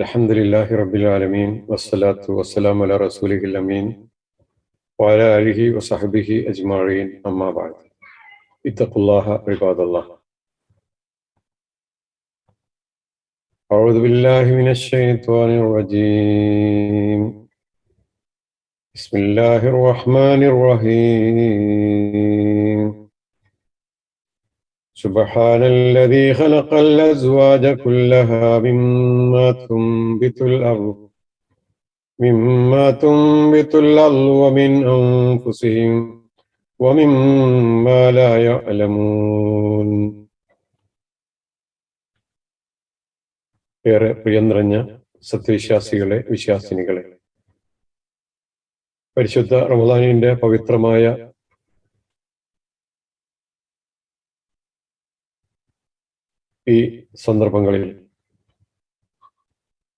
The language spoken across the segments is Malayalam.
الحمد لله رب العالمين والصلاة والسلام على رسوله الأمين وعلى آله وصحبه أجمعين. أما بعد اتقوا الله عباد الله. أعوذ بالله من الشيطان الرجيم. بسم الله الرحمن الرحيم. سبحان الذي خلق الأزواج كلها مما تنبت الأرض مما تنبت الأرض ومن أنفسهم ومما لا يعلمون ഏറെ പ്രിയം നിറഞ്ഞ സത്യവിശ്വാസികളെ വിശ്വാസിനികളെ പരിശുദ്ധ റമദാനിന്റെ പവിത്രമായ ഈ സന്ദർഭങ്ങളിൽ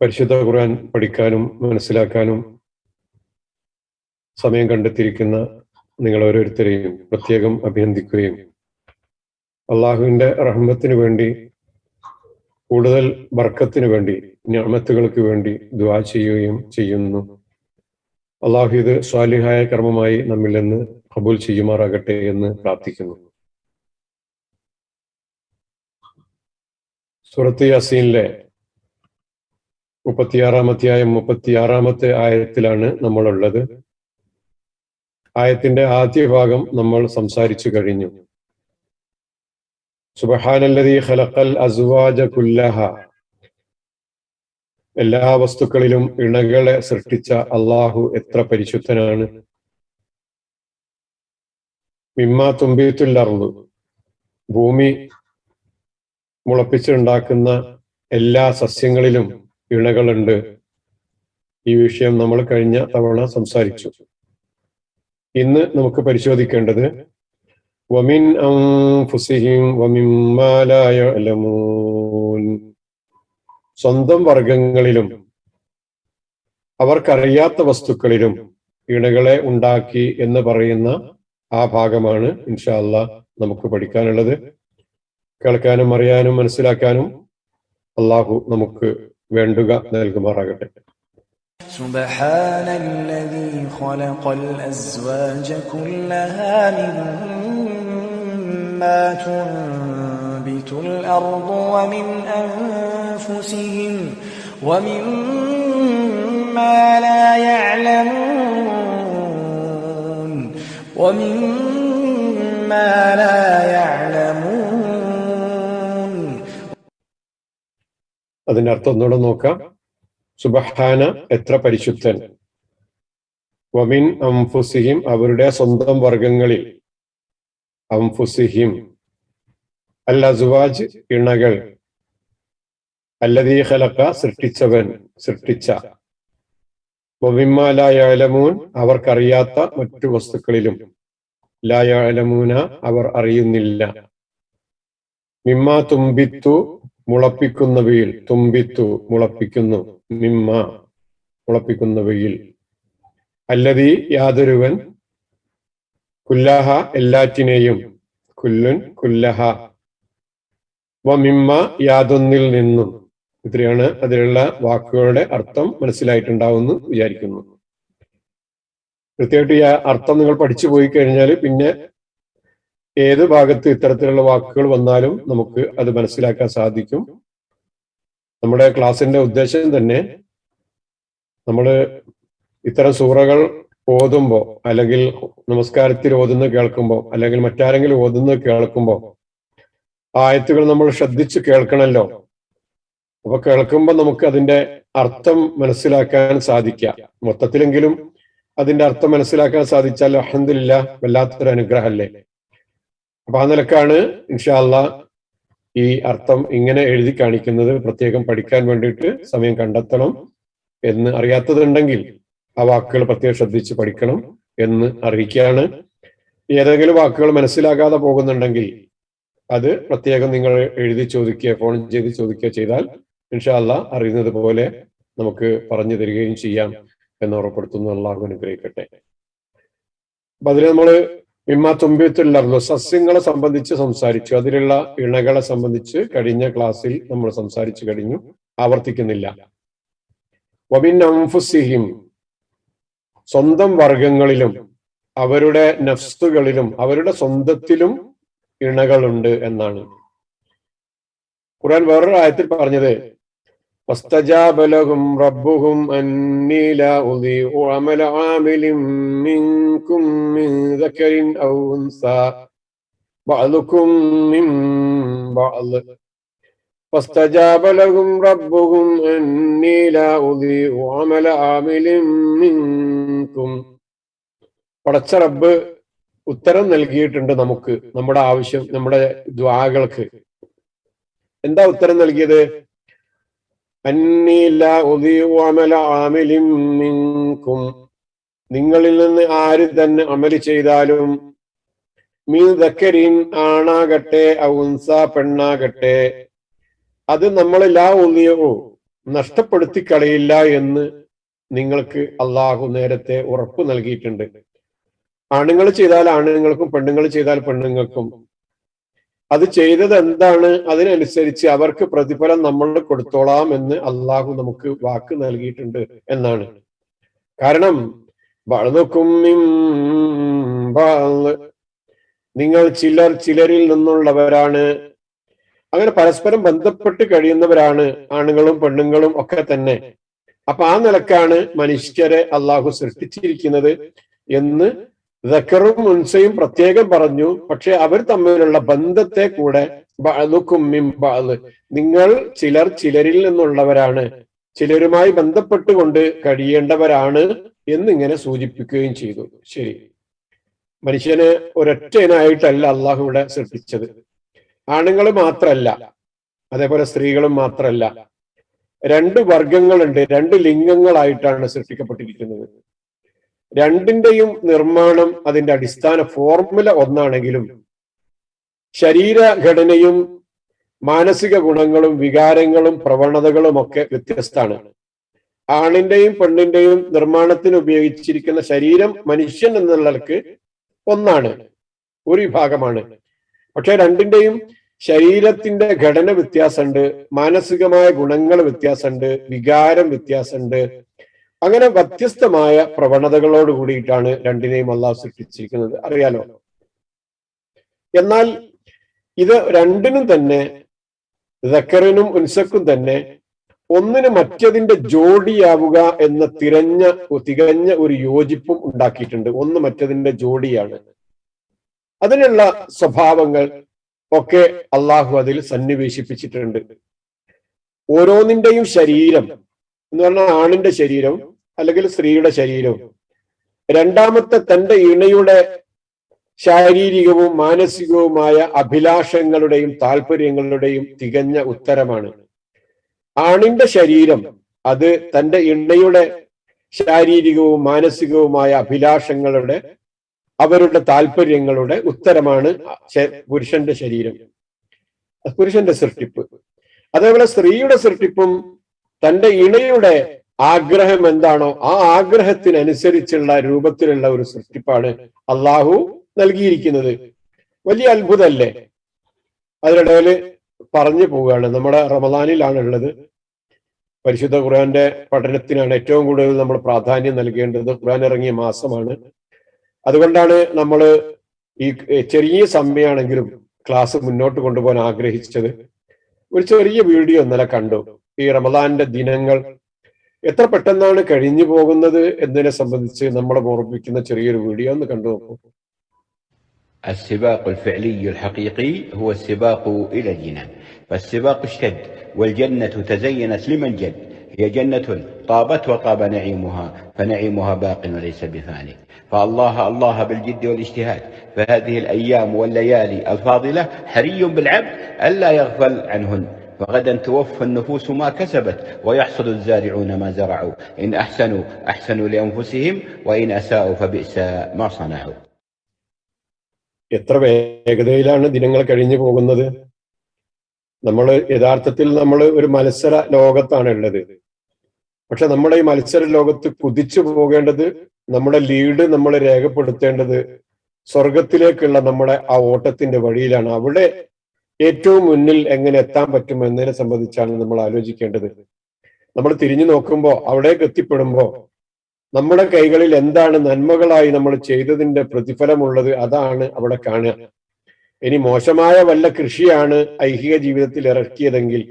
പരിശുദ്ധ ഖുർആൻ പഠിക്കാനും മനസ്സിലാക്കാനും സമയം കണ്ടെത്തിയിരിക്കുന്ന നിങ്ങൾ ഓരോരുത്തരെയും പ്രത്യേകം അഭിനന്ദിക്കുകയും അള്ളാഹുവിന്റെ റഹ്മത്തിന് വേണ്ടി കൂടുതൽ ബർക്കത്തിന് വേണ്ടി ഞാമത്തുകൾക്ക് വേണ്ടി ദുവാ ചെയ്യുകയും ചെയ്യുന്നു. അള്ളാഹു ഇത് സ്വാലിഹായ കർമ്മമായി നമ്മിൽ നിന്ന് കബൂൽ ചെയ്യുമാറാകട്ടെ എന്ന് പ്രാർത്ഥിക്കുന്നു. സുറത്ത് യാസീനിലെ മുപ്പത്തിയാറാം അധ്യായം മുപ്പത്തിയാറാമത്തെ ആയത്തിലാണ് നമ്മളുള്ളത്. ആയത്തിന്റെ ആദ്യ ഭാഗം നമ്മൾ സംസാരിച്ചു കഴിഞ്ഞു. സുബഹാനല്ലതി ഖലഖൽ അസ്വാജ കുല്ലഹ. എല്ലാ വസ്തുക്കളിലും ഇണകളെ സൃഷ്ടിച്ച അള്ളാഹു എത്ര പരിശുദ്ധനാണ്. മിമ്മ തുമ്പിത്തുല്ലർന്നു ഭൂമി മുളപ്പിച്ചുണ്ടാക്കുന്ന എല്ലാ സസ്യങ്ങളിലും ഇണകളുണ്ട്. ഈ വിഷയം നമ്മൾ കഴിഞ്ഞ തവണ സംസാരിച്ചു. ഇന്ന് നമുക്ക് പരിശോധിക്കേണ്ടത് വമിൻ ലാ സ്വന്തം വർഗങ്ങളിലും അവർക്കറിയാത്ത വസ്തുക്കളിലും ഇണകളെ ഉണ്ടാക്കി എന്ന് പറയുന്ന ആ ഭാഗമാണ് ഇൻഷാല്ല നമുക്ക് പഠിക്കാനുള്ളത്. കേൾക്കാനും അറിയാനും മനസ്സിലാക്കാനും അള്ളാഹു നമുക്ക് വേണ്ടുക നൽകുമാറാകട്ടെ سبحان الذي خلق الأزواج كلها مما تنبت الأرض ومن أنفسهم ومما لا يعلمون ومما لا يعلمون അതിന്റെ അർത്ഥം ഒന്നുകൂടെ നോക്കാം. സുബഹാന എത്ര പരിശുദ്ധൻ. വമിൻ അംഫുസിഹിം അവരുടെ സ്വന്തം വർഗങ്ങളിൽ അംഫുസിഹിം. അൽ അസുവാജ് ഇണകൾ. അല്ലതീ ഖലക്ക സൃഷ്ടിച്ചവൻ സൃഷ്ടിച്ച. വമിമ്മ ലായാലമൂൻ അവർക്കറിയാത്ത മറ്റു വസ്തുക്കളിലും. ലായാലമൂന അവർ അറിയുന്നില്ല. മിമ്മ തുമ്പിത്തു മുളപ്പിക്കുന്നവയിൽ തുമ്പിത്തു മുളപ്പിക്കുന്നു. മിമ്മ മുളപ്പിക്കുന്നവയിൽ അല്ലതി യാതൊരുവൻ കുല്ലഹ എല്ലാറ്റിനെയും. കുല്ലുൻ കുല്ലഹ. വമിമ്മ മിമ്മ യാതൊന്നിൽ നിന്നും. ഇത്രയാണ് അതിലുള്ള വാക്കുകളുടെ അർത്ഥം മനസ്സിലായിട്ടുണ്ടാവുമെന്ന് വിചാരിക്കുന്നു. കൃത്യമായിട്ട് ഈ അർത്ഥം നിങ്ങൾ പഠിച്ചു പോയി കഴിഞ്ഞാൽ പിന്നെ ഏത് ഭാഗത്ത് ഇത്തരത്തിലുള്ള വാക്കുകൾ വന്നാലും നമുക്ക് അത് മനസ്സിലാക്കാൻ സാധിക്കും. നമ്മുടെ ക്ലാസ്സിന്റെ ഉദ്ദേശം തന്നെ നമ്മൾ ഇത്തരം സൂറകൾ ഓതുമ്പോ അല്ലെങ്കിൽ നമസ്കാരത്തിൽ ഓതുന്നത് കേൾക്കുമ്പോൾ അല്ലെങ്കിൽ മറ്റാരെങ്കിലും ഓതുന്നത് കേൾക്കുമ്പോൾ ആയത്തുകൾ നമ്മൾ ശ്രദ്ധിച്ച് കേൾക്കണമല്ലോ അപ്പൊ കേൾക്കുമ്പോൾ നമുക്ക് അതിന്റെ അർത്ഥം മനസ്സിലാക്കാൻ സാധിക്കാം. മൊത്തത്തിലെങ്കിലും അതിന്റെ അർത്ഥം മനസ്സിലാക്കാൻ സാധിച്ചാൽ അഹമ്മദില്ല വല്ലാത്തൊരു അനുഗ്രഹമല്ലേ അപ്പൊ ആ നിലക്കാണ് ഇൻഷാല്ല ഈ അർത്ഥം ഇങ്ങനെ എഴുതി കാണിക്കുന്നത്. പ്രത്യേകം പഠിക്കാൻ വേണ്ടിയിട്ട് സമയം കണ്ടെത്തണം എന്ന് അറിയാത്തതുണ്ടെങ്കിൽ ആ വാക്കുകൾ പ്രത്യേകം ശ്രദ്ധിച്ച് പഠിക്കണം എന്ന് അറിയിക്കുകയാണ്. ഏതെങ്കിലും വാക്കുകൾ മനസ്സിലാകാതെ പോകുന്നുണ്ടെങ്കിൽ അത് പ്രത്യേകം നിങ്ങൾ എഴുതി ചോദിക്കുക ഫോൺ ചെയ്ത് ചോദിക്കുക ചെയ്താൽ ഇൻഷാല്ല അറിയുന്നത് പോലെ നമുക്ക് പറഞ്ഞു തരികയും ചെയ്യാം എന്ന് ഉറപ്പെടുത്തുന്നു അള്ളാഹു അനുഗ്രഹിക്കട്ടെ. അപ്പൊ അതിന് നമ്മൾ മിമ്മ തുമ്പിത്തുള്ളർന്നു സസ്യങ്ങളെ സംബന്ധിച്ച് സംസാരിച്ചു. അതിലുള്ള ഇണകളെ സംബന്ധിച്ച് കഴിഞ്ഞ ക്ലാസ്സിൽ നമ്മൾ സംസാരിച്ചു കഴിഞ്ഞു. ആവർത്തിക്കുന്നില്ല. അംഫുസിഹിം സ്വന്തം വർഗങ്ങളിലും അവരുടെ നഫ്സുകളിലും അവരുടെ സ്വന്തത്തിലും ഇണകളുണ്ട് എന്നാണ്. ഖുറാൻ വേറൊരു ആയത്തിൽ പറഞ്ഞത് واستجاب لهم ربهم أني لا أضيع عمل عامل منكم من ذكر أو أنثى بعضكم من بعض فاستجاب لهم ربهم أني لا أضيع عمل عامل منكم പടച്ച റബ്ബ് ഉത്തരം നൽകിയിട്ടുണ്ട് നമുക്ക് നമ്മുടെ ആവശ്യം നമ്മുടെ ദ്വാകൾക്ക് എന്താ ഉത്തരം നൽകിയത് അന്നീല അമല ആമിലിം മിൻകും. നിങ്ങളിൽ നിന്ന് ആര് തന്നെ അമൽ ചെയ്താലും മീൻ ദക്കരിൻ ആണാകട്ടെ ഔൻസ പെണ്ണാകട്ടെ അത് നമ്മൾ ലാ ഒന്നിയോ നഷ്ടപ്പെടുത്തി കളയില്ല എന്ന് നിങ്ങൾക്ക് അള്ളാഹു നേരത്തെ ഉറപ്പ് നൽകിയിട്ടുണ്ട്. ആണുങ്ങൾ ചെയ്താൽ ആണുങ്ങൾക്കും പെണ്ണുങ്ങൾ ചെയ്താൽ പെണ്ണുങ്ങൾക്കും അത് ചെയ്തത് എന്താണ്? അതിനനുസരിച്ച് അവർക്ക് പ്രതിഫലം നമ്മൾ കൊടുത്തോളാം എന്ന് അള്ളാഹു നമുക്ക് വാക്ക് നൽകിയിട്ടുണ്ട് എന്നാണ്. കാരണം വളർന്നുക്കും നിങ്ങൾ ചിലർ ചിലരിൽ നിന്നുള്ളവരാണ്. അങ്ങനെ പരസ്പരം ബന്ധപ്പെട്ട് കഴിയുന്നവരാണ് ആണുങ്ങളും പെണ്ണുങ്ങളും ഒക്കെ തന്നെ. അപ്പൊ ആ നിലക്കാണ് മനുഷ്യരെ അള്ളാഹു സൃഷ്ടിച്ചിരിക്കുന്നത് എന്ന് ദക്കറും ഉൻസയും പ്രത്യേകം പറഞ്ഞു പക്ഷെ അവർ തമ്മിലുള്ള ബന്ധത്തെ കൂടെ. നിങ്ങൾ ചിലർ ചിലരിൽ നിന്നുള്ളവരാണ്. ചിലരുമായി ബന്ധപ്പെട്ടുകൊണ്ട് കഴിയേണ്ടവരാണ് എന്നിങ്ങനെ സൂചിപ്പിക്കുകയും ചെയ്തു. ശരി. മനുഷ്യനെ ഒരൊറ്റനായിട്ടല്ല അള്ളാഹു ഇവിടെ സൃഷ്ടിച്ചത്. ആണുങ്ങൾ മാത്രല്ല അതേപോലെ സ്ത്രീകളും മാത്രല്ല. രണ്ട് വർഗങ്ങളുണ്ട് രണ്ട് ലിംഗങ്ങളായിട്ടാണ് സൃഷ്ടിക്കപ്പെട്ടിരിക്കുന്നത്. രണ്ടിന്റെയും നിർമ്മാണം അതിന്റെ അടിസ്ഥാന ഫോർമുല ഒന്നാണെങ്കിലും ശരീരഘടനയും മാനസിക ഗുണങ്ങളും വികാരങ്ങളും പ്രവണതകളും ഒക്കെ വ്യത്യസ്തമാണ്. ആണിന്റെയും പെണ്ണിന്റെയും നിർമ്മാണത്തിന് ഉപയോഗിച്ചിരിക്കുന്ന ശരീരം മനുഷ്യൻ എന്നുള്ളവർക്ക് ഒന്നാണ് ഒരു വിഭാഗമാണ്. പക്ഷെ രണ്ടിന്റെയും ശരീരത്തിന്റെ ഘടന വ്യത്യാസമുണ്ട് മാനസികമായ ഗുണങ്ങൾ വ്യത്യാസമുണ്ട് വികാരം വ്യത്യാസമുണ്ട് അങ്ങനെ വ്യത്യസ്തമായ പ്രവണതകളോട് കൂടിയിട്ടാണ് രണ്ടിനെയും അള്ളാഹു സൃഷ്ടിച്ചിരിക്കുന്നത്. അറിയാലോ? എന്നാൽ ഇത് രണ്ടിനും തന്നെ ദക്കറിനും ഉൻസക്കും തന്നെ ഒന്നിന് മറ്റതിന്റെ ജോഡിയാവുക എന്ന തിരഞ്ഞ തികഞ്ഞ ഒരു യോജിപ്പും ഉണ്ടാക്കിയിട്ടുണ്ട്. ഒന്ന് മറ്റതിന്റെ ജോഡിയാണ്. അതിനുള്ള സ്വഭാവങ്ങൾ ഒക്കെ അള്ളാഹു അതിൽ സന്നിവേശിപ്പിച്ചിട്ടുണ്ട്. ഓരോന്നിന്റെയും ശരീരം എന്ന് പറഞ്ഞാൽ ആണിന്റെ ശരീരവും അല്ലെങ്കിൽ സ്ത്രീയുടെ ശരീരവും രണ്ടാമത്തെ തന്റെ ഇണയുടെ ശാരീരികവും മാനസികവുമായ അഭിലാഷങ്ങളുടെയും താല്പര്യങ്ങളുടെയും തികഞ്ഞ ഉത്തരമാണ്. ആണിന്റെ ശരീരം അത് തന്റെ ഇണയുടെ ശാരീരികവും മാനസികവുമായ അഭിലാഷങ്ങളുടെ അവരുടെ താല്പര്യങ്ങളുടെ ഉത്തരമാണ് പുരുഷന്റെ ശരീരം. പുരുഷന്റെ സൃഷ്ടിപ്പ്. അതേപോലെ സ്ത്രീയുടെ സൃഷ്ടിപ്പും തന്റെ ഇണയുടെ ആഗ്രഹം എന്താണോ ആ ആഗ്രഹത്തിനനുസരിച്ചുള്ള രൂപത്തിലുള്ള ഒരു സൃഷ്ടിപ്പാണ് അള്ളാഹു നൽകിയിരിക്കുന്നത്. വലിയ അത്ഭുതമല്ലേ? അതിനിടയിൽ പറഞ്ഞു പോവുകയാണ്. നമ്മുടെ റമദാനിലാണ് ഉള്ളത്. പരിശുദ്ധ ഖുർആന്റെ പഠനത്തിനാണ് ഏറ്റവും കൂടുതൽ നമ്മൾ പ്രാധാന്യം നൽകേണ്ടത്. ഖുർആൻ ഇറങ്ങിയ മാസമാണ്. അതുകൊണ്ടാണ് നമ്മൾ ഈ ചെറിയ സമയമാണെങ്കിലും ക്ലാസ് മുന്നോട്ട് കൊണ്ടുപോകാൻ ആഗ്രഹിച്ചത്. ഒരു ചെറിയ വീഡിയോ ഇന്നലെ കണ്ടു. ഈ റമദാന്റെ ദിനങ്ങൾ എത്ര പെട്ടെന്നാണ് കഴിഞ്ഞു പോകുന്നത് എന്നതിനെ സംബന്ധിച്ച് നമ്മളെ ഓർമ്മിപ്പിക്കുന്ന ചെറിയൊരു വീഡിയോ ഒന്ന് കണ്ടു നോക്കൂ السباق الفعلي الحقيقي هو السباق إلى الجنان فالسباق اشتد والجنة تزينت لمن جد هي جنة طابت وطاب نعيمها فنعيمها باق وليس بفاني فالله الله بالجد والاجتهاد فهذه الأيام والليالي الفاضلة حري بالعبد ألا يغفل عنهن فغدا توفى النفوس ما كسبت ويحصد الزارعون ما زرعوا إن أحسنوا أحسنوا لأنفسهم وإن أساءوا فبئس ما صنعوا എത്ര വേഗതയിലാണ് ദിനങ്ങൾ കഴിഞ്ഞു പോകുന്നത് നമ്മൾ യഥാർത്ഥത്തിൽ നമ്മൾ ഒരു മത്സര ലോകത്താണ് ഉള്ളത് പക്ഷെ നമ്മുടെ ഈ മത്സര ലോകത്ത് കുതിച്ചു പോകേണ്ടത് നമ്മുടെ ലീഡ് നമ്മൾ രേഖപ്പെടുത്തേണ്ടത് സ്വർഗത്തിലേക്കുള്ള നമ്മുടെ ആ ഓട്ടത്തിന്റെ വഴിയിലാണ് അവിടെ ഏറ്റവും മുന്നിൽ എങ്ങനെ എത്താൻ പറ്റും എന്നതിനെ സംബന്ധിച്ചാണ് നമ്മൾ ആലോചിക്കേണ്ടത്. നമ്മൾ തിരിഞ്ഞു നോക്കുമ്പോൾ അവിടേക്ക് എത്തിപ്പെടുമ്പോൾ നമ്മുടെ കൈകളിൽ എന്താണ് നന്മകളായി നമ്മൾ ചെയ്തതിന്റെ പ്രതിഫലമുള്ളത് അതാണ് അവിടെ കാണുക. ഇനി മോശമായ വല്ല കൃഷിയാണ് ഐഹിക ജീവിതത്തിൽ ഇറക്കിയതെങ്കിൽ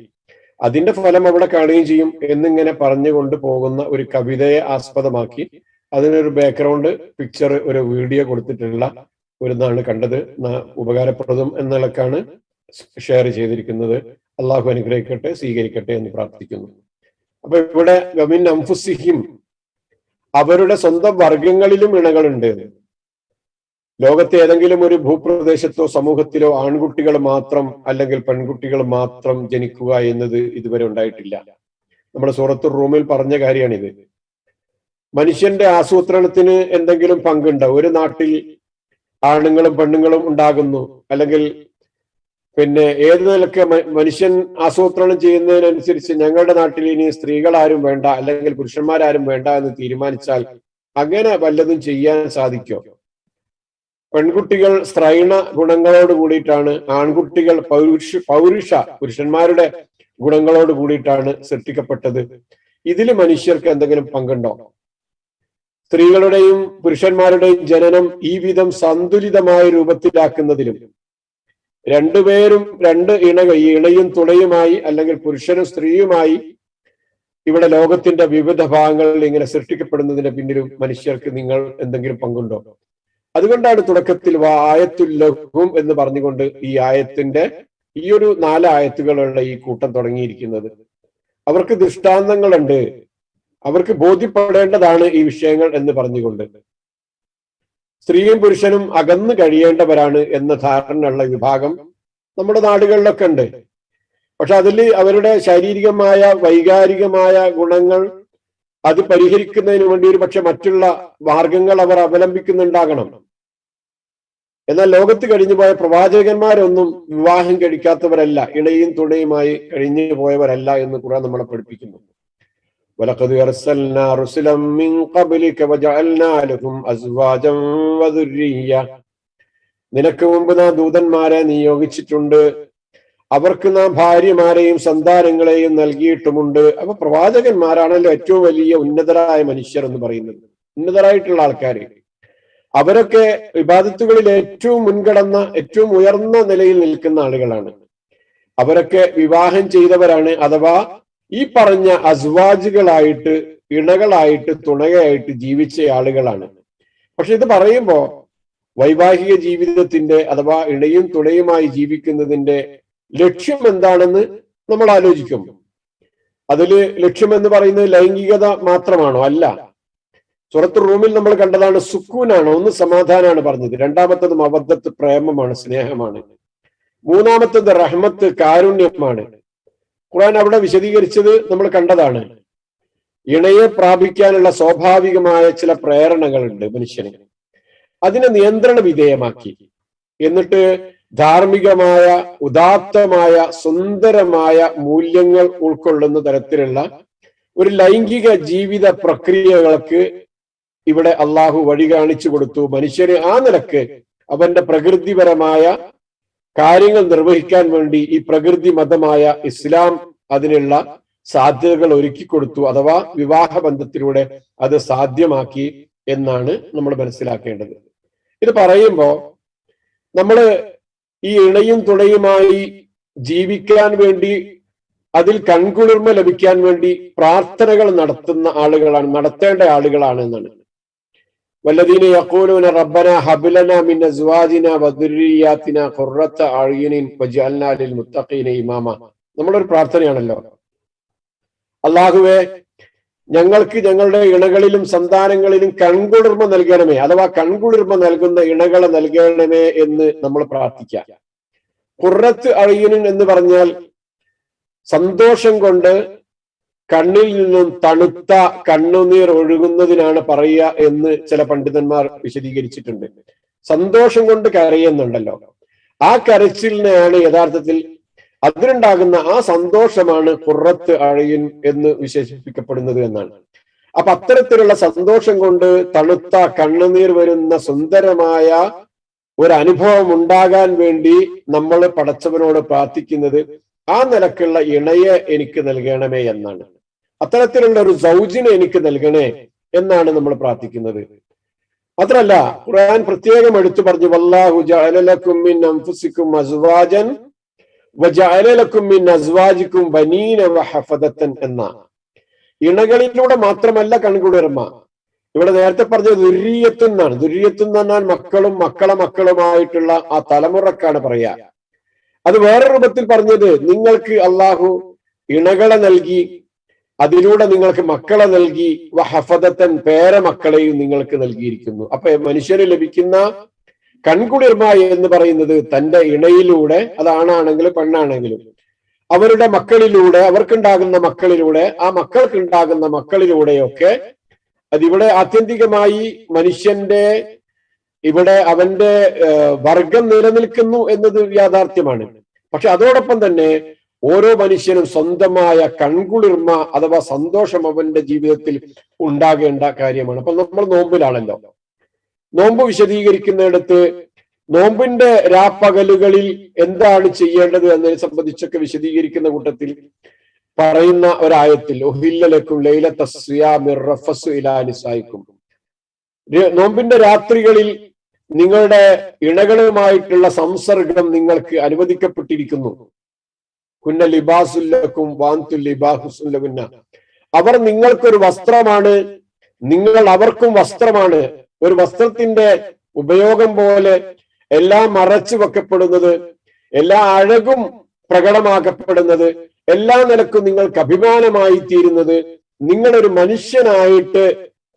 അതിന്റെ ഫലം അവിടെ കാണുകയും ചെയ്യും എന്നിങ്ങനെ പറഞ്ഞുകൊണ്ട് പോകുന്ന ഒരു കവിതയെ ആസ്പദമാക്കി അതിനൊരു ബാക്ക്ഗ്രൗണ്ട് പിക്ചർ ഒരു വീഡിയോ കൊടുത്തിട്ടുള്ള ഒരു ഇതാണ് കണ്ടത്. ഉപകാരപ്രദം എന്നുള്ളക്കാണ് ഷെയർ ചെയ്തിരിക്കുന്നത്. അള്ളാഹു അനുഗ്രഹിക്കട്ടെ സ്വീകരിക്കട്ടെ എന്ന് പ്രാർത്ഥിക്കുന്നു. അപ്പൊ ഇവിടെ ഗമിൻ അംഫുസിഹിം അവരുടെ സ്വന്തം വർഗങ്ങളിലും ഇണകളുണ്ട്. ലോകത്തെ ഏതെങ്കിലും ഒരു ഭൂപ്രദേശത്തോ സമൂഹത്തിലോ ആൺകുട്ടികൾ മാത്രം അല്ലെങ്കിൽ പെൺകുട്ടികൾ മാത്രം ജനിക്കുക എന്നത് ഇതുവരെ ഉണ്ടായിട്ടില്ല. നമ്മുടെ സൂറത്ത് റൂമിൽ പറഞ്ഞ കാര്യമാണിത്. മനുഷ്യന്റെ ആസൂത്രണത്തിന് എന്തെങ്കിലും പങ്കുണ്ടോ? ഒരു നാട്ടിൽ ആണുങ്ങളും പെണ്ണുങ്ങളും ഉണ്ടാകുന്നു. അല്ലെങ്കിൽ പിന്നെ ഏത് നിലയ്ക്ക് മ- മനുഷ്യൻ ആസൂത്രണം ചെയ്യുന്നതിനനുസരിച്ച് ഞങ്ങളുടെ നാട്ടിൽ ഇനി സ്ത്രീകൾ ആരും വേണ്ട അല്ലെങ്കിൽ പുരുഷന്മാരാരും വേണ്ട എന്ന് തീരുമാനിച്ചാൽ അങ്ങനെ വല്ലതും ചെയ്യാൻ സാധിക്കോ? പെൺകുട്ടികൾ സ്ത്രൈണ ഗുണങ്ങളോട് കൂടിയിട്ടാണ് ആൺകുട്ടികൾ പൗരുഷ പൗരുഷ പുരുഷന്മാരുടെ ഗുണങ്ങളോട് കൂടിയിട്ടാണ് സൃഷ്ടിക്കപ്പെട്ടത്. ഇതിൽ മനുഷ്യർക്ക് എന്തെങ്കിലും പങ്കുണ്ടോ? സ്ത്രീകളുടെയും പുരുഷന്മാരുടെയും ജനനം ഈ വിധം സന്തുലിതമായ രൂപത്തിലാക്കുന്നതിലും രണ്ടുപേരും രണ്ട് ഇണ ഈ ഇണയും തുണയുമായി അല്ലെങ്കിൽ പുരുഷനും സ്ത്രീയുമായി ഇവിടെ ലോകത്തിന്റെ വിവിധ ഭാഗങ്ങളിൽ ഇങ്ങനെ സൃഷ്ടിക്കപ്പെടുന്നതിന്റെ പിന്നിലും മനുഷ്യർക്ക് നിങ്ങൾ എന്തെങ്കിലും പങ്കുണ്ടോ? അതുകൊണ്ടാണ് തുടക്കത്തിൽ ആയത്തുല്ലഹും എന്ന് പറഞ്ഞുകൊണ്ട് ഈ ആയത്തിന്റെ ഈ ഒരു നാല് ആയത്തുകളുള്ള ഈ കൂട്ടം തുടങ്ങിയിരിക്കുന്നത്. അവർക്ക് ദൃഷ്ടാന്തങ്ങളുണ്ട്. അവർക്ക് ബോധ്യപ്പെടേണ്ടതാണ് ഈ വിഷയങ്ങൾ എന്ന് പറഞ്ഞുകൊണ്ട്. സ്ത്രീയും പുരുഷനും അകന്നു കഴിയേണ്ടവരാണ് എന്ന ധാരണയുള്ള വിഭാഗം നമ്മുടെ നാടുകളിലൊക്കെ ഉണ്ട്. പക്ഷെ അതിൽ അവരുടെ ശാരീരികമായ വൈകാരികമായ ഗുണങ്ങൾ അത് പരിഹരിക്കുന്നതിന് വേണ്ടി ഒരു പക്ഷെ മറ്റുള്ള മാർഗങ്ങൾ അവർ അവലംബിക്കുന്നുണ്ടാകണം. എന്നാൽ ലോകത്ത് കഴിഞ്ഞു പോയ പ്രവാചകന്മാരൊന്നും വിവാഹം കഴിക്കാത്തവരല്ല. ഇണയും തുണയുമായി കഴിഞ്ഞു പോയവരല്ല എന്ന് ഖുർആൻ നമ്മളെ പഠിപ്പിക്കുന്നു. ولقد أرسلنا رسلا من قبلك وجعلنا لهم أزواجا وذرية നിനക്ക് മുമ്പ് നാം ദൂതന്മാരെ നിയോഗിച്ചിട്ടുണ്ട് അവർക്ക് നാം ഭാര്യമാരെയും സന്താനങ്ങളെയും നൽകിയിട്ടുമുണ്ട് അപ്പൊ പ്രവാചകന്മാരാണല്ലോ ഏറ്റവും വലിയ ഉന്നതരായ മനുഷ്യർ എന്ന് പറയുന്നത് ഉന്നതരായിട്ടുള്ള ആൾക്കാര് അവരൊക്കെ വിവാദത്തുകളിൽ ഏറ്റവും മുൻകടന്ന ഏറ്റവും ഉയർന്ന നിലയിൽ നിൽക്കുന്ന ആളുകളാണ് അവരൊക്കെ വിവാഹം ചെയ്തവരാണ് അഥവാ ഈ പറഞ്ഞ അസ്വാജുകളായിട്ട് ഇണകളായിട്ട് തുണയായിട്ട് ജീവിച്ച ആളുകളാണ്. പക്ഷെ ഇത് പറയുമ്പോൾ വൈവാഹിക ജീവിതത്തിന്റെ അഥവാ ഇണയും തുണയുമായി ജീവിക്കുന്നതിന്റെ ലക്ഷ്യം എന്താണെന്ന് നമ്മൾ ആലോചിക്കും. അതിൽ ലക്ഷ്യം എന്ന് പറയുന്നത് ലൈംഗികത മാത്രമാണോ? അല്ല. സുറത്ത് റൂമിൽ നമ്മൾ കണ്ടതാണ് സുക്കൂനാണ് ഒന്ന് സമാധാനമാണ് പറഞ്ഞത്. രണ്ടാമത്തത് അബദ്ധത്ത് പ്രേമമാണ് സ്നേഹമാണ്. മൂന്നാമത്തത് റഹ്മത്ത് കാരുണ്യമാണ്. ഖുർആൻ അവിടെ വിശദീകരിച്ചത് നമ്മൾ കണ്ടതാണ്. ഇണയെ പ്രാപിക്കാനുള്ള സ്വാഭാവികമായ ചില പ്രേരണകളുണ്ട് മനുഷ്യന്. അതിനെ നിയന്ത്രണ വിധേയമാക്കി. എന്നിട്ട് ധാർമ്മികമായ ഉദാത്തമായ സുന്ദരമായ മൂല്യങ്ങൾ ഉൾക്കൊള്ളുന്ന തരത്തിലുള്ള ഒരു ലൈംഗിക ജീവിത പ്രക്രിയകൾക്ക് ഇവിടെ അള്ളാഹു വഴി കാണിച്ചു കൊടുത്തു. മനുഷ്യന് ആ നിലയ്ക്ക് അവന്റെ പ്രകൃതിപരമായ കാര്യങ്ങൾ നിർവഹിക്കാൻ വേണ്ടി ഈ പ്രകൃതി മതമായ ഇസ്ലാം അതിനുള്ള സാധ്യതകൾ ഒരുക്കി കൊടുത്തു അഥവാ വിവാഹ ബന്ധത്തിലൂടെ അത് സാധ്യമാക്കി എന്നാണ് നമ്മൾ മനസ്സിലാക്കേണ്ടത്. ഇത് പറയുമ്പോൾ നമ്മൾ ഈ ഇണയും തുണയുമായി ജീവിക്കാൻ വേണ്ടി അതിൽ കൺകുളിർമ ലഭിക്കാൻ വേണ്ടി പ്രാർത്ഥനകൾ നടത്തുന്ന ആളുകളാണ് നടത്തേണ്ട ആളുകളാണ് എന്നാണ് വല്ലദീന യഖൂലൂന هب لنا من ازواجنا وذرياتنا قرة اعين واجعلنا മുത്തഖീന നമ്മൾ ഒരു പ്രാർത്ഥനയാണല്ലോ. അള്ളാഹുവെ ഞങ്ങൾക്ക് ഞങ്ങളുടെ ഇണകളിലും സന്താനങ്ങളിലും കൺകുളിർമ നൽകണമേ അഥവാ കൺകുളിർമ നൽകുന്ന ഇണകളെ നൽകണമേ എന്ന് നമ്മൾ പ്രാർത്ഥിക്കാം. കുറത്ത് അഴിയനും എന്ന് പറഞ്ഞാൽ സന്തോഷം കൊണ്ട് കണ്ണിൽ നിന്നും തണുത്ത കണ്ണുനീർ ഒഴുകുന്നതിനാണ് പറയുക എന്ന് ചില പണ്ഡിതന്മാർ വിശദീകരിച്ചിട്ടുണ്ട്. സന്തോഷം കൊണ്ട് കരയുന്നുണ്ടല്ലോ. ആ കരച്ചിലിനെയാണ് യഥാർത്ഥത്തിൽ അതിനുണ്ടാകുന്ന ആ സന്തോഷമാണ് പുറത്ത് അഴയിൻ എന്ന് വിശേഷിപ്പിക്കപ്പെടുന്നത് എന്നാണ്. അപ്പൊ അത്തരത്തിലുള്ള സന്തോഷം കൊണ്ട് തണുത്ത കണ്ണുനീർ വരുന്ന സുന്ദരമായ ഒരു അനുഭവം ഉണ്ടാകാൻ വേണ്ടി നമ്മൾ പടച്ചവനോട് പ്രാർത്ഥിക്കുന്നത് ആ നിലക്കുള്ള ഇണയെ എനിക്ക് നൽകണമേ എന്നാണ്. അത്തരത്തിലുള്ള ഒരു സൗജിനെ എനിക്ക് നൽകണേ എന്നാണ് നമ്മൾ പ്രാർത്ഥിക്കുന്നത്. മാത്രല്ല ഖുർആൻ പ്രത്യേകം എടുത്തു പറഞ്ഞു വല്ലാഹു മിൻ അസ്വാജൻ മിൻ ബനീന എന്ന. ഇണകളിലൂടെ മാത്രമല്ല കൺകുളിർമ. ഇവിടെ നേരത്തെ പറഞ്ഞത് ദുര്യത്തു എന്നാണ് ദുര്യത്തു എന്ന് പറഞ്ഞാൽ മക്കളും മക്കളെ മക്കളുമായിട്ടുള്ള ആ തലമുറക്കാണ് പറയാ അത് വേറെ രൂപത്തിൽ പറഞ്ഞത് നിങ്ങൾക്ക് അള്ളാഹു ഇണകളെ നൽകി അതിലൂടെ നിങ്ങൾക്ക് മക്കളെ നൽകി വഹഫദത്തൻ പേരമക്കളെയും നിങ്ങൾക്ക് നൽകിയിരിക്കുന്നു. അപ്പൊ മനുഷ്യന് ലഭിക്കുന്ന കൺകുളിർമ എന്ന് പറയുന്നത് തന്റെ ഇണയിലൂടെ അത് ആണാണെങ്കിലും പെണ്ണാണെങ്കിലും. അവരുടെ മക്കളിലൂടെ അവർക്കുണ്ടാകുന്ന മക്കളിലൂടെ ആ മക്കൾക്കുണ്ടാകുന്ന മക്കളിലൂടെയൊക്കെ അതിവിടെ ആത്യന്തികമായി മനുഷ്യന്റെ ഇവിടെ അവന്റെ വർഗം നിലനിൽക്കുന്നു എന്നത് യാഥാർത്ഥ്യമാണ്. പക്ഷെ അതോടൊപ്പം തന്നെ ഓരോ മനുഷ്യനും സ്വന്തമായ കൺകുളിർമ അഥവാ സന്തോഷം അവന്റെ ജീവിതത്തിൽ ഉണ്ടാകേണ്ട കാര്യമാണ്. അപ്പൊ നമ്മൾ നോമ്പിലാണല്ലോ. നോമ്പ് വിശദീകരിക്കുന്നിടത്ത് നോമ്പിന്റെ രാപ്പകലുകളിൽ എന്താണ് ചെയ്യേണ്ടത് എന്നതിനെ സംബന്ധിച്ചൊക്കെ വിശദീകരിക്കുന്ന കൂട്ടത്തിൽ പറയുന്ന ഒരായത്തിൽ ഒഹില്ലലക്കും ലൈലത്ത സിയാമിർ റഫസു നോമ്പിന്റെ രാത്രികളിൽ നിങ്ങളുടെ ഇണകളുമായിട്ടുള്ള സംസർഗം നിങ്ങൾക്ക് അനുവദിക്കപ്പെട്ടിരിക്കുന്നു. കുന്ന ലിബാസുല്ലക്കും വാന്തു ലിബാഹുസുല്ലകുന്ന അവർ നിങ്ങൾക്കൊരു വസ്ത്രമാണ് നിങ്ങൾ അവർക്കും വസ്ത്രമാണ്. ഒരു വസ്ത്രത്തിന്റെ ഉപയോഗം പോലെ എല്ലാം മറച്ചു വെക്കപ്പെടുന്നത് എല്ലാ അഴകും പ്രകടമാക്കപ്പെടുന്നത് എല്ലാ നിലക്കും നിങ്ങൾക്ക് അഭിമാനമായി തീരുന്നത് നിങ്ങളൊരു മനുഷ്യനായിട്ട്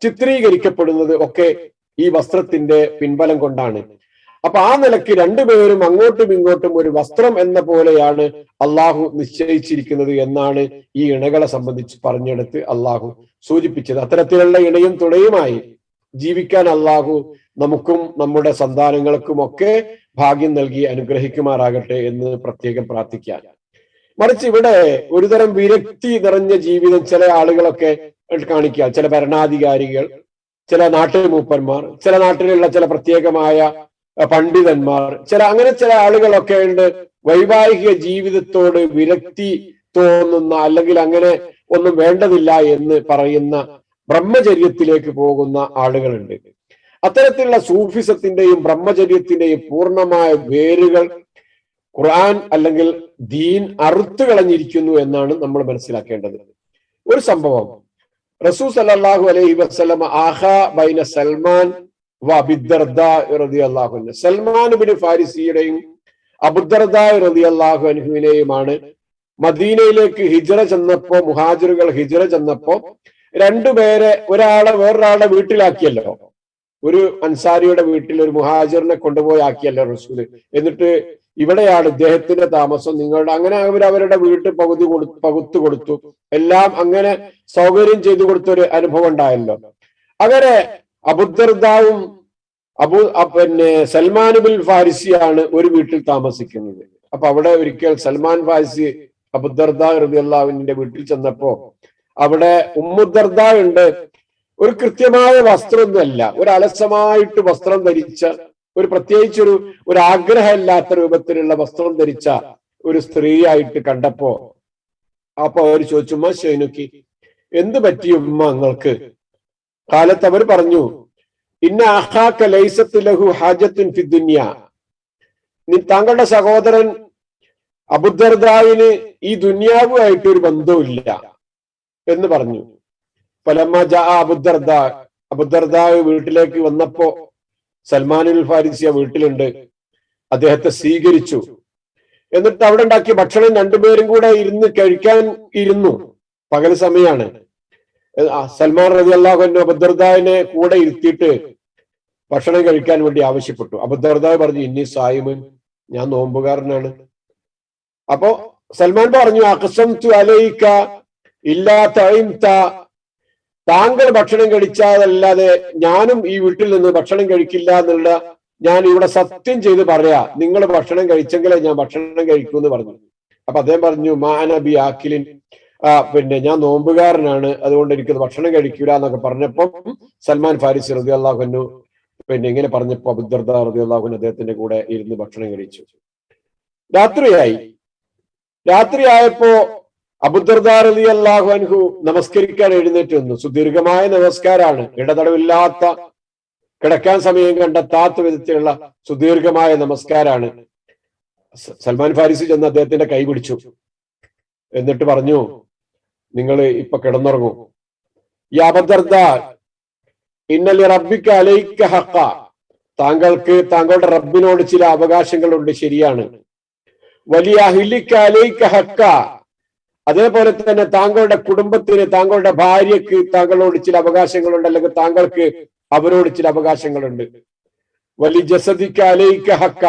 ചിത്രീകരിക്കപ്പെടുന്നത് ഒക്കെ ഈ വസ്ത്രത്തിന്റെ പിൻബലം കൊണ്ടാണ്. അപ്പൊ ആ നിലയ്ക്ക് രണ്ടുപേരും അങ്ങോട്ടും ഇങ്ങോട്ടും ഒരു വസ്ത്രം എന്ന പോലെയാണ് അള്ളാഹു നിശ്ചയിച്ചിരിക്കുന്നത് എന്നാണ് ഈ ഇണകളെ സംബന്ധിച്ച് പറഞ്ഞെടുത്ത് അള്ളാഹു സൂചിപ്പിച്ചത്. അത്തരത്തിലുള്ള ഇണയും തുണയുമായി ജീവിക്കാൻ അള്ളാഹു നമുക്കും നമ്മുടെ സന്താനങ്ങൾക്കും ഒക്കെ ഭാഗ്യം നൽകി അനുഗ്രഹിക്കുമാറാകട്ടെ എന്ന് പ്രത്യേകം പ്രാർത്ഥിക്കാം. മറിച്ച് ഇവിടെ ഒരുതരം വിരക്തി നിറഞ്ഞ ജീവിതം ചില ആളുകളൊക്കെ കാണിക്കുക ചില ഭരണാധികാരികൾ ചില നാട്ടുമൂപ്പന്മാർ ചില നാട്ടിലുള്ള ചില പ്രത്യേകമായ പണ്ഡിതന്മാർ ചില അങ്ങനെ ചില ആളുകളൊക്കെ ഉണ്ട് വൈവാഹിക ജീവിതത്തോട് വിരക്തി തോന്നുന്ന അല്ലെങ്കിൽ അങ്ങനെ ഒന്നും വേണ്ടതില്ല എന്ന് പറയുന്ന ബ്രഹ്മചര്യത്തിലേക്ക് പോകുന്ന ആളുകളുണ്ട്. അത്തരത്തിലുള്ള സൂഫിസത്തിന്റെയും ബ്രഹ്മചര്യത്തിന്റെയും പൂർണമായ വേരുകൾ ഖുർആൻ അല്ലെങ്കിൽ ദീൻ അറുത്തു കളഞ്ഞിരിക്കുന്നു എന്നാണ് നമ്മൾ മനസ്സിലാക്കേണ്ടത്. ഒരു സംഭവം റസൂ സല്ലല്ലാഹു അലൈഹി വസല്ലമ ആഹ ബൈന സൽമാൻ റളിയല്ലാഹു സൽമാൻ ബിൻ ഫാരിസിയുടെയും അബുദർദ റളിയല്ലാഹു അൻഹുവിനെയുമാണ് മദീനയിലേക്ക് ഹിജറ ചെന്നപ്പോ മുഹാജിറുകൾ ഹിജറ ചെന്നപ്പോ രണ്ടുപേരെ ഒരാളെ വേറൊരാളുടെ വീട്ടിലാക്കിയല്ലോ. ഒരു അൻസാരിയുടെ വീട്ടിൽ ഒരു മുഹാജിറിനെ കൊണ്ടുപോയി ആക്കിയല്ലോ റസൂൽ. എന്നിട്ട് ഇവിടെയാണ് ഇദ്ദേഹത്തിന്റെ താമസം. നിങ്ങളുടെ അങ്ങനെ അവർ അവരുടെ വീട്ട് പകുതി കൊടു പകുത്തു കൊടുത്തു. എല്ലാം അങ്ങനെ സൗകര്യം ചെയ്തു കൊടുത്തൊരു അനുഭവം ഉണ്ടായല്ലോ. അങ്ങനെ അബുദർദാവും അബു പിന്നെ സൽമാൻ ഫാരിസിയാണ് ഒരു വീട്ടിൽ താമസിക്കുന്നത്. അപ്പൊ അവിടെ ഒരിക്കൽ സൽമാൻ ഫാരിസി അബുദർദ ഹൃദയല്ലാവിന്റെ വീട്ടിൽ ചെന്നപ്പോ അവിടെ ഉമ്മുദർദ ഉണ്ട്. ഒരു കൃത്യമായ വസ്ത്രമൊന്നുമല്ല. ഒരു അലസമായിട്ട് വസ്ത്രം ധരിച്ച ഒരു പ്രത്യേകിച്ച് ഒരു ഒരു ആഗ്രഹമില്ലാത്ത രൂപത്തിലുള്ള വസ്ത്രം ധരിച്ച ഒരു സ്ത്രീയായിട്ട് കണ്ടപ്പോ അപ്പൊ അവർ ചോദിച്ചു ഷൈനുക്കി എന്ത് പറ്റി ഉമ്മ നിങ്ങൾക്ക് കാലത്ത് അവർ പറഞ്ഞു ഇന്ന അഹാക്ക ലൈസത്ത് ലഹു ഹാജത്തുൻ ഫി ദുനിയ. നി താങ്കളുടെ സഹോദരൻ അബുദർദാവിന് ഈ ദുന്യാവുമായിട്ട് ഒരു ബന്ധവുമില്ല എന്ന് പറഞ്ഞു. പലമ്മ ജാ അബുദർദ അബുദർദാവ് വീട്ടിലേക്ക് വന്നപ്പോ സൽമാനുൽ ഫാരിസിയ വീട്ടിലുണ്ട്. അദ്ദേഹത്തെ സ്വീകരിച്ചു. എന്നിട്ട് അവിടെ ഉണ്ടാക്കിയ ഭക്ഷണം രണ്ടുപേരും കൂടെ ഇരുന്ന് കഴിക്കാൻ ഇരുന്നു. പകൽ സമയമാണ് സൽമാൻ റതി അള്ളാഹു അബദ്ദർദാവിനെ കൂടെ ഇരുത്തിയിട്ട് ഭക്ഷണം കഴിക്കാൻ വേണ്ടി ആവശ്യപ്പെട്ടു. അബദ്ദർദാവ് പറഞ്ഞു ഇനി സായിമൻ ഞാൻ നോമ്പുകാരനാണ്. അപ്പോ സൽമാൻ പറഞ്ഞു അക്സം തു അലയിക്ക ഇല്ലാത്ത താങ്കൾ ഭക്ഷണം കഴിച്ചാതല്ലാതെ ഞാനും ഈ വീട്ടിൽ നിന്ന് ഭക്ഷണം കഴിക്കില്ല എന്നുള്ള ഞാൻ ഇവിടെ സത്യം ചെയ്ത് പറയാ നിങ്ങൾ ഭക്ഷണം കഴിച്ചെങ്കിലേ ഞാൻ ഭക്ഷണം കഴിക്കൂ എന്ന് പറഞ്ഞു. അപ്പൊ അദ്ദേഹം പറഞ്ഞു മാനബി ആക്കിലിൻ ആ പിന്നെ ഞാൻ നോമ്പുകാരനാണ് അതുകൊണ്ട് എനിക്ക് ഭക്ഷണം കഴിക്കൂല എന്നൊക്കെ പറഞ്ഞപ്പം സൽമാൻ ഫാരിസ് റബി അള്ളാഹുനു പിന്നെ ഇങ്ങനെ പറഞ്ഞപ്പോ അബുദർദ റബി അള്ളാഹുൻ അദ്ദേഹത്തിന്റെ കൂടെ ഇരുന്ന് ഭക്ഷണം കഴിച്ചു. രാത്രിയായി. രാത്രിയായപ്പോ അബുദർദാർ അലി അള്ളാഹു അൻഹു നമസ്കരിക്കാൻ എഴുന്നേറ്റ് വന്നു സുദീർഘമായ നമസ്കാരാണ്. ഇടതടവില്ലാത്ത കിടക്കാൻ സമയം കണ്ടെത്താത്ത വിധത്തിലുള്ള സുദീർഘമായ നമസ്കാരാണ്. സൽമാൻ ഫാരിസ് ചെന്ന് അദ്ദേഹത്തിന്റെ കൈ പിടിച്ചു. എന്നിട്ട് പറഞ്ഞു നിങ്ങൾ ഇപ്പൊ കിടന്നുറങ്ങൂ. ഈ അബദർദ ഇന്നലെ റബ്ബിക്ക് അലൈക്ക ഹക്ക താങ്കൾക്ക് താങ്കളുടെ റബ്ബിനോട് ചില അവകാശങ്ങളുണ്ട്. ശരിയാണ്. വലിയ അഹിലിക്ക അലൈക്ക ഹക്ക അതേപോലെ തന്നെ താങ്കളുടെ കുടുംബത്തിന് താങ്കളുടെ ഭാര്യക്ക് താങ്കളോട് ചില അവകാശങ്ങളുണ്ട് അല്ലെങ്കിൽ താങ്കൾക്ക് അവരോട് ചില അവകാശങ്ങളുണ്ട്. വലി ജസദിക്ക അലയിക്ക ഹക്ക.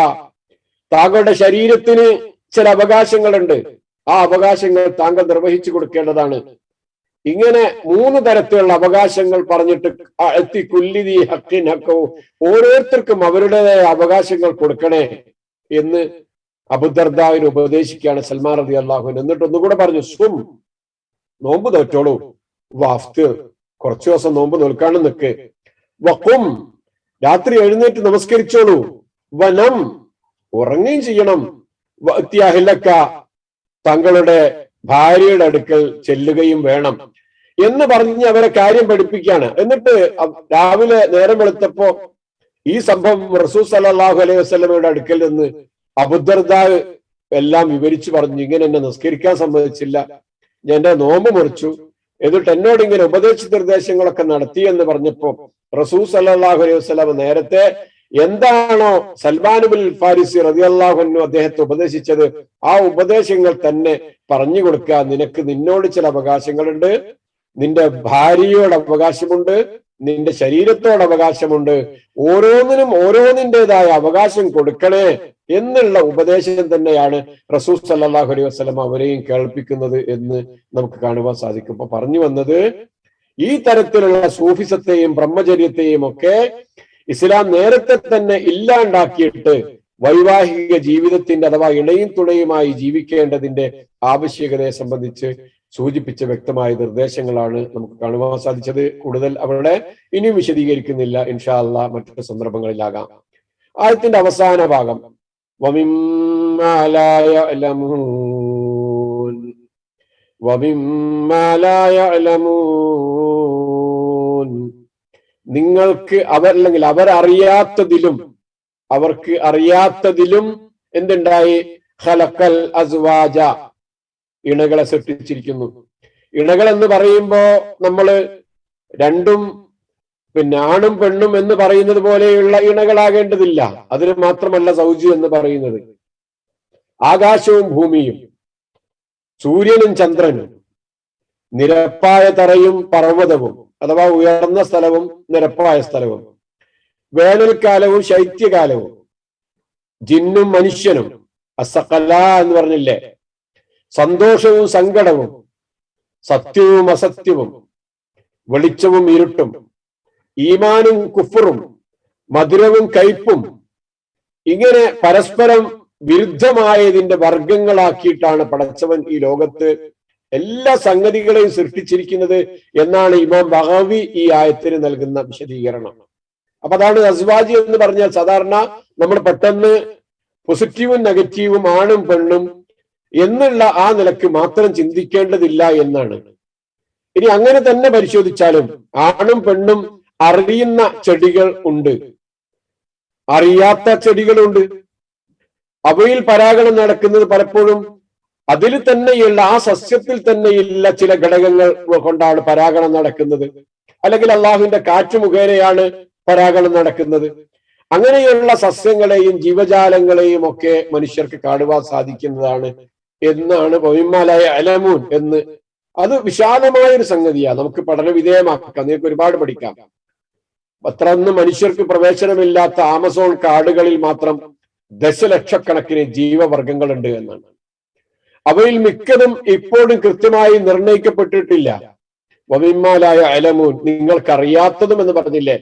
താങ്കളുടെ ശരീരത്തിന് ചില അവകാശങ്ങളുണ്ട്. ആ അവകാശങ്ങൾ താങ്കൾ നിർവഹിച്ചു കൊടുക്കേണ്ടതാണ്. ഇങ്ങനെ മൂന്ന് തരത്തിലുള്ള അവകാശങ്ങൾ പറഞ്ഞിട്ട് എത്തി കുല്ലിതി ഹക്കിൻ ഹക്കവും ഓരോരുത്തർക്കും അവരുടേതായ അവകാശങ്ങൾ കൊടുക്കണേ എന്ന് അബുദർദാവിന് ഉപദേശിക്കുകയാണ് സൽമാൻ റബി അള്ളാഹുൻ എന്നിട്ട് ഒന്നുകൂടെ പറഞ്ഞു സും നോമ്പ് തോറ്റോളൂ. വാഫ്ത് കുറച്ചു ദിവസം നോമ്പ് നോൽക്കാണ്ട് നിൽക്ക് വക്കും രാത്രി എഴുന്നേറ്റ് നമസ്കരിച്ചോളൂ. വനം ഉറങ്ങുകയും ചെയ്യണം. വത്യാഹിലക്ക തങ്ങളുടെ ഭാര്യയുടെ അടുക്കൽ ചെല്ലുകയും വേണം. എന്ന് പറഞ്ഞ് അവരെ കാര്യം പഠിപ്പിക്കുകയാണ്. എന്നിട്ട് രാവിലെ നേരം വെളുത്തപ്പോ ഈ സംഭവം റസൂസ് സല്ലല്ലാഹു അലൈഹി വസ്ലമയുടെ അടുക്കൽ നിന്ന് അബുദർദാ എല്ലാം വിവരിച്ചു പറഞ്ഞു. ഇങ്ങനെ എന്നെ നിസ്കരിക്കാൻ സമ്മതിച്ചില്ല. ഞാൻ എന്റെ നോമ്പ് മുറിച്ചു. എന്നിട്ട് എന്നോട് ഇങ്ങനെ ഉപദേശ നിർദ്ദേശങ്ങളൊക്കെ നടത്തി എന്ന് പറഞ്ഞപ്പോ റസൂ സല്ലാഹു അലൈഹി വസ്ലാം നേരത്തെ എന്താണോ സൽമാനുബിൽ ഫാരിസി റളിയല്ലാഹു അദ്ദേഹത്തെ ഉപദേശിച്ചത് ആ ഉപദേശങ്ങൾ തന്നെ പറഞ്ഞു കൊടുക്കുക. നിനക്ക് നിന്നോട് ചില അവകാശങ്ങളുണ്ട്. നിന്റെ ഭാര്യയോട് അവകാശമുണ്ട്. നിന്റെ ശരീരത്തോട് അവകാശമുണ്ട്. ഓരോന്നിനും ഓരോന്നിന്റെതായ അവകാശം കൊടുക്കണേ. എന്നുള്ള ഉപദേശം തന്നെയാണ് റസൂൽ സല്ലാഹു അലൈഹി വസ്ലം അവരെയും കേൾപ്പിക്കുന്നത് എന്ന് നമുക്ക് കാണുവാൻ സാധിക്കും. അപ്പൊ പറഞ്ഞു വന്നത് ഈ തരത്തിലുള്ള സൂഫിസത്തെയും ബ്രഹ്മചര്യത്തെയും ഒക്കെ ഇസ്ലാം നേരത്തെ തന്നെ ഇല്ലാണ്ടാക്കിയിട്ട് വൈവാഹിക ജീവിതത്തിന്റെ അഥവാ ഇണയും തുണയുമായി ജീവിക്കേണ്ടതിന്റെ ആവശ്യകതയെ സംബന്ധിച്ച് സൂചിപ്പിച്ച വ്യക്തമായ നിർദ്ദേശങ്ങളാണ് നമുക്ക് കാണുവാൻ സാധിച്ചത്. കൂടുതൽ അവിടെ ഇനിയും വിശദീകരിക്കുന്നില്ല. ഇൻഷാ അള്ളാ മറ്റു സന്ദർഭങ്ങളിലാകാം. ആയത്തിന്റെ അവസാന ഭാഗം. وَمِمَّا لَا يَعْلَمُونَ وَمِمَّا لَا يَعْلَمُونَ നിങ്ങൾക്ക് അവർ അല്ലെങ്കിൽ അവരറിയാത്തതിലും അവർക്ക് അറിയാത്തതിലും എന്തുണ്ടായി ഖലക്കൽ അസ്വാജ ഇണകളെ സൃഷ്ടിച്ചിരിക്കുന്നു ഇണകൾ എന്ന് പറയുമ്പോ നമ്മള് രണ്ടും പിന്നെ ആണും പെണ്ണും എന്ന് പറയുന്നത് പോലെയുള്ള ഇണകളാകേണ്ടതില്ല. അതിന് മാത്രമല്ല സൗജി എന്ന് പറയുന്നത്. ആകാശവും ഭൂമിയും സൂര്യനും ചന്ദ്രനും നിരപ്പായ തറയും പർവതവും അഥവാ ഉയർന്ന സ്ഥലവും നിരപ്പായ സ്ഥലവും വേനൽക്കാലവും ശൈത്യകാലവും ജിന്നും മനുഷ്യനും അസക്കല എന്ന് പറഞ്ഞില്ലേ? സന്തോഷവും സങ്കടവും സത്യവും അസത്യവും വെളിച്ചവും ഇരുട്ടും ഈമാനും കുഫറും മധുരവും കയ്പും ഇങ്ങനെ പരസ്പരം വിരുദ്ധമായതിന്റെ വർഗങ്ങളാക്കിയിട്ടാണ് പടച്ചവൻ ഈ ലോകത്ത് എല്ലാ സംഗതികളെയും സൃഷ്ടിച്ചിരിക്കുന്നത് എന്നാണ് ഇമാം ബഹാവി ഈ ആയത്തിന് നൽകുന്ന വിശദീകരണം. അപ്പൊ അതാണ് അസ്വാജി എന്ന് പറഞ്ഞാൽ സാധാരണ നമ്മൾ പെട്ടെന്ന് പോസിറ്റീവും നെഗറ്റീവും ആണും പെണ്ണും എന്നുള്ള ആ നിലയ്ക്ക് മാത്രം ചിന്തിക്കേണ്ടതില്ല എന്നാണ്. ഇനി അങ്ങനെ തന്നെ പരിശോധിച്ചാലും ആണും പെണ്ണും അറിയുന്ന ചെടികൾ ഉണ്ട്. അറിയാത്ത ചെടികളുണ്ട്. അവയിൽ പരാഗണം നടക്കുന്നത് പലപ്പോഴും അതിൽ തന്നെയുള്ള ആ സസ്യത്തിൽ തന്നെയുള്ള ചില ഘടകങ്ങൾ കൊണ്ടാണ് പരാഗണം നടക്കുന്നത്. അല്ലെങ്കിൽ അള്ളാഹുവിന്റെ കാറ്റ് മുഖേനയാണ് പരാഗണം നടക്കുന്നത്. അങ്ങനെയുള്ള സസ്യങ്ങളെയും ജീവജാലങ്ങളെയും ഒക്കെ മനുഷ്യർക്ക് കാണുവാൻ സാധിക്കുന്നതാണ് എന്നാണ് പൊയ്മാലായ അലമൂൻ എന്ന്. അത് വിശാലമായ ഒരു സംഗതിയാണ്. നമുക്ക് പഠന വിധേയമാക്കാം. നിങ്ങൾക്ക് ഒരുപാട് പഠിക്കാം. അത്രയൊന്നും മനുഷ്യർക്ക് പ്രവേശനമില്ലാത്ത ആമസോൺ കാടുകളിൽ മാത്രം ദശലക്ഷക്കണക്കിന് ജീവവർഗങ്ങളുണ്ട് എന്നാണ്. അവയിൽ മിക്കതും ഇപ്പോഴും കൃത്യമായി നിർണയിക്കപ്പെട്ടിട്ടില്ല വമിമാലായ അലമൂൻ നിങ്ങൾക്കറിയാത്തതും എന്ന് പറഞ്ഞില്ലേ?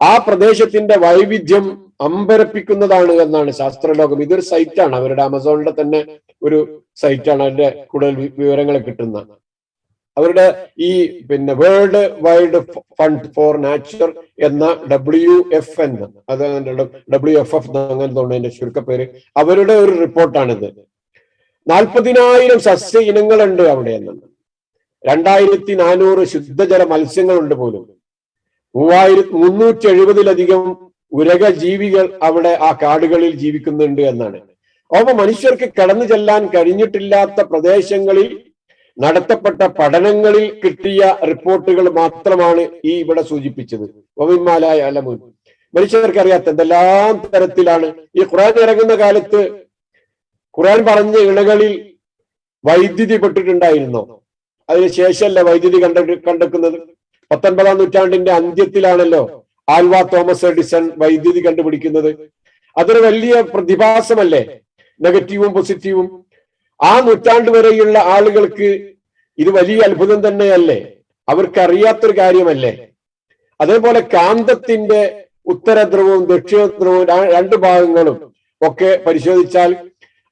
ആ പ്രദേശത്തിന്റെ വൈവിധ്യം അമ്പരപ്പിക്കുന്നതാണ് എന്നാണ് ശാസ്ത്രലോകം. ഇതൊരു സൈറ്റാണ് അവരുടെ ആമസോണിന്റെ തന്നെ ഒരു സൈറ്റാണ് അതിന്റെ കൂടുതൽ വിവരങ്ങൾ കിട്ടുന്ന. അവരുടെ ഈ പിന്നെ world wide fund for nature എന്ന ഡബ്ല്യു എഫ് എൻ അത് ഡബ്ല്യു എഫ് എഫ് അങ്ങനെ തോന്നുന്നു അതിന്റെ ചുരുക്കപ്പേര് അവരുടെ ഒരു റിപ്പോർട്ടാണിത്. നാൽപ്പതിനായിരം സസ്യ ഇനങ്ങളുണ്ട് അവിടെ എന്നാണ് രണ്ടായിരത്തി നാനൂറ് ശുദ്ധജല മത്സ്യങ്ങളുണ്ട് പോലും. മൂവായിരത്തി മുന്നൂറ്റി എഴുപതിലധികം ഉരക ജീവികൾ അവിടെ ആ കാടുകളിൽ ജീവിക്കുന്നുണ്ട് എന്നാണ്. അപ്പൊ മനുഷ്യർക്ക് കടന്നു ചെല്ലാൻ കഴിഞ്ഞിട്ടില്ലാത്ത പ്രദേശങ്ങളിൽ നടത്തപ്പെട്ട പഠനങ്ങളിൽ കിട്ടിയ റിപ്പോർട്ടുകൾ മാത്രമാണ് ഈ ഇവിടെ സൂചിപ്പിച്ചത്. ഒവിന്മാലായ അലമുൻ. മനുഷ്യർക്ക് അറിയാത്ത എന്തെല്ലാം തരത്തിലാണ് ഈ ഖുറാൻ ഇറങ്ങുന്ന കാലത്ത് ഖുറാൻ പറഞ്ഞ ഇണകളിൽ വൈദ്യുതി പെട്ടിട്ടുണ്ടായിരുന്നോ? അതിനുശേഷമല്ല വൈദ്യുതി കണ്ട കണ്ടെക്കുന്നത്? പത്തൊൻപതാം നൂറ്റാണ്ടിന്റെ അന്ത്യത്തിലാണല്ലോ ആൽവ തോമസ് എഡിസൺ വൈദ്യുതി കണ്ടുപിടിക്കുന്നത്. അതൊരു വലിയ പ്രതിഭാസമല്ലേ? നെഗറ്റീവും പോസിറ്റീവും ആ നൂറ്റാണ്ട് വരെയുള്ള ആളുകൾക്ക് ഇത് വലിയ അത്ഭുതം തന്നെയല്ലേ? അവർക്ക് അറിയാത്തൊരു കാര്യമല്ലേ? അതേപോലെ കാന്തത്തിന്റെ ഉത്തരധ്രുവവും ദക്ഷിണധ്രുവവും രണ്ട് ഭാഗങ്ങളും ഒക്കെ പരിശോധിച്ചാൽ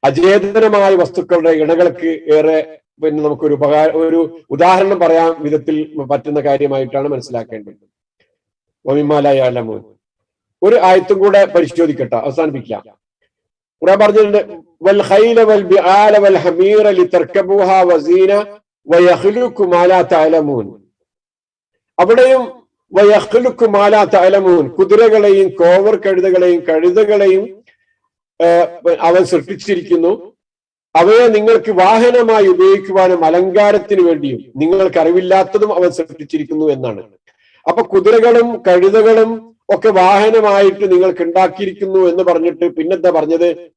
അചേതനമായ വസ്തുക്കളുടെ ഇണകൾക്ക് ഏറെ പിന്നെ നമുക്കൊരു ഉപകാര ഒരു ഉദാഹരണം പറയാൻ വിധത്തിൽ പറ്റുന്ന കാര്യമായിട്ടാണ് മനസ്സിലാക്കേണ്ടത്. ഒമിമാലയാലമോൻ ഒരു ആയത്തും കൂടെ പരിശോധിക്കട്ടെ അവസാനിപ്പിക്കാം. ഖുറാൻ പറഞ്ഞിട്ടുണ്ട് വൽ ഖൈല വൽ വൽ വസീന തഅലമൂൻ. അവിടെയും വയഖ്ലുക്കു തഅലമൂൻ കുതിരകളെയും കോവർ കഴുതകളെയും കഴുതകളെയും അവൻ സൃഷ്ടിച്ചിരിക്കുന്നു. അവയെ നിങ്ങൾക്ക് വാഹനമായി ഉപയോഗിക്കുവാനും അലങ്കാരത്തിന് വേണ്ടിയും നിങ്ങൾക്ക് അറിവില്ലാത്തതും അവൻ സൃഷ്ടിച്ചിരിക്കുന്നു എന്നാണ്. അപ്പൊ കുതിരകളും കഴുതകളും ഒക്കെ വാഹനമായിട്ട് നിങ്ങൾക്ക് ഉണ്ടാക്കിയിരിക്കുന്നു എന്ന് പറഞ്ഞിട്ട് പിന്നെന്താ പറഞ്ഞത്?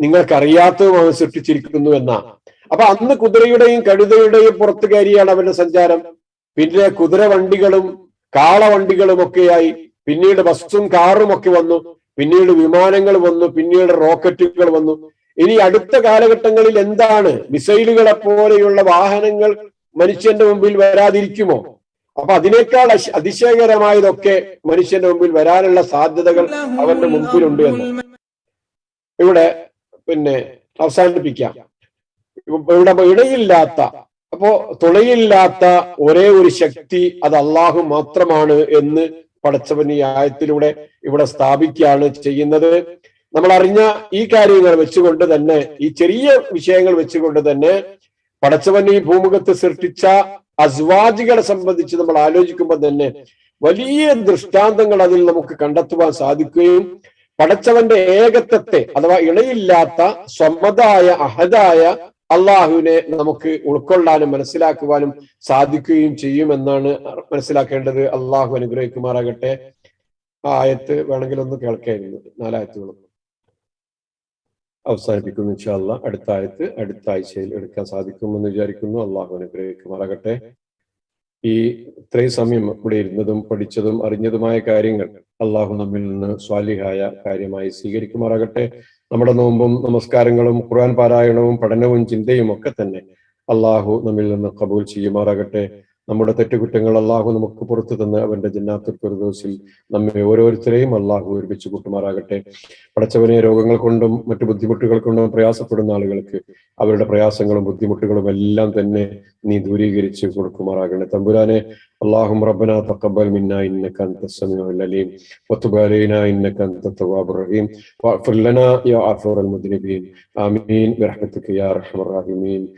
നിങ്ങൾക്കറിയാത്തതുമാണ് സൃഷ്ടിച്ചിരിക്കുന്നു എന്നാ. അപ്പൊ അന്ന് കുതിരയുടെയും കഴുതയുടെയും പുറത്തു കയറിയാണ് അവന്റെ സഞ്ചാരം. പിന്നെ കുതിര വണ്ടികളും കാളവണ്ടികളും ഒക്കെയായി. പിന്നീട് ബസ്സും കാറും ഒക്കെ വന്നു. പിന്നീട് വിമാനങ്ങൾ വന്നു. പിന്നീട് റോക്കറ്റുകൾ വന്നു. ഇനി അടുത്ത കാലഘട്ടങ്ങളിൽ എന്താണ്? മിസൈലുകളെ പോലെയുള്ള വാഹനങ്ങൾ മനുഷ്യന്റെ മുമ്പിൽ വരാതിരിക്കുമോ? അപ്പൊ അതിനേക്കാൾ അതിശയകരമായതൊക്കെ മനുഷ്യന്റെ മുമ്പിൽ വരാനുള്ള സാധ്യതകൾ അവന്റെ മുമ്പിലുണ്ട് എന്ന്. ഇവിടെ പിന്നെ അവസാനിപ്പിക്കാം. ഇവിടെ ഇടയില്ലാത്ത അപ്പോ തുണയില്ലാത്ത ഒരേ ഒരു ശക്തി അത് അള്ളാഹു മാത്രമാണ് എന്ന് പടച്ചവൻ ഈ ആയത്തിലൂടെ ഇവിടെ സ്ഥാപിക്കുകയാണ് ചെയ്യുന്നത്. നമ്മൾ അറിഞ്ഞ ഈ കാര്യങ്ങൾ വെച്ചുകൊണ്ട് തന്നെ ഈ ചെറിയ വിഷയങ്ങൾ വെച്ചുകൊണ്ട് തന്നെ പടച്ചവൻ ഈ ഭൂമുഖത്ത് സൃഷ്ടിച്ച അസ്വാജികളെ സംബന്ധിച്ച് നമ്മൾ ആലോചിക്കുമ്പോൾ തന്നെ വലിയ ദൃഷ്ടാന്തങ്ങൾ അതിൽ നമുക്ക് കണ്ടെത്തുവാൻ സാധിക്കുകയും പടച്ചവന്റെ ഏകത്വത്തെ അഥവാ ഇണയില്ലാത്ത സ്വമതായ അഹദായ അള്ളാഹുവിനെ നമുക്ക് ഉൾക്കൊള്ളാനും മനസ്സിലാക്കുവാനും സാധിക്കുകയും ചെയ്യുമെന്നാണ് മനസ്സിലാക്കേണ്ടത്. അള്ളാഹു അനുഗ്രഹിക്കുമാറാകട്ടെ. ആയത്ത് വേണമെങ്കിൽ ഒന്ന് കേൾക്കായിരുന്നു നാലായത്തുകളും. അവസാനിപ്പിക്കുന്നു ഇൻഷാല്ല അടുത്ത ആയത്ത് അടുത്ത ആഴ്ചയിൽ എടുക്കാൻ സാധിക്കുമെന്ന് വിചാരിക്കുന്നു. അള്ളാഹു അനുഗ്രഹിക്കുമാറാകട്ടെ ഈ ഇത്രയും സമയം ഇവിടെ ഇരുന്നതും പഠിച്ചതും അറിഞ്ഞതുമായ കാര്യങ്ങൾ അള്ളാഹു നമ്മിൽ നിന്ന് സ്വാലിഹായ കാര്യമായി സ്വീകരിക്കുമാറാകട്ടെ നമ്മുടെ നോമ്പും നമസ്കാരങ്ങളും ഖുർആൻ പാരായണവും പഠനവും ചിന്തയും ഒക്കെ തന്നെ അള്ളാഹു നമ്മിൽ നിന്ന് കബൂൽ ചെയ്യുമാറാകട്ടെ. നമ്മുടെ തെറ്റുകുറ്റങ്ങൾ അള്ളാഹു നമുക്ക് പുറത്തു തന്ന് അവന്റെ ജന്നാത്തുൽ ഫിർദൗസിൽ നമ്മെ ഓരോരുത്തരെയും അള്ളാഹു ഒരുമിച്ച് കൂട്ടുമാറാകട്ടെ പടച്ചവനെ രോഗങ്ങൾ കൊണ്ടും മറ്റു ബുദ്ധിമുട്ടുകൾ കൊണ്ടും പ്രയാസപ്പെടുന്ന ആളുകൾക്ക് അവരുടെ പ്രയാസങ്ങളും ബുദ്ധിമുട്ടുകളും എല്ലാം തന്നെ നീ ദൂരീകരിച്ച് കൊടുക്കുമാറാകണേ തമ്പുരാനെ اللهم ربنا تقبل منا انك انت السميع العليم وتب علينا انك انت التواب الرحيم واغفر لنا يا غفور المذنبين امين برحمتك يا ارحم الراحمين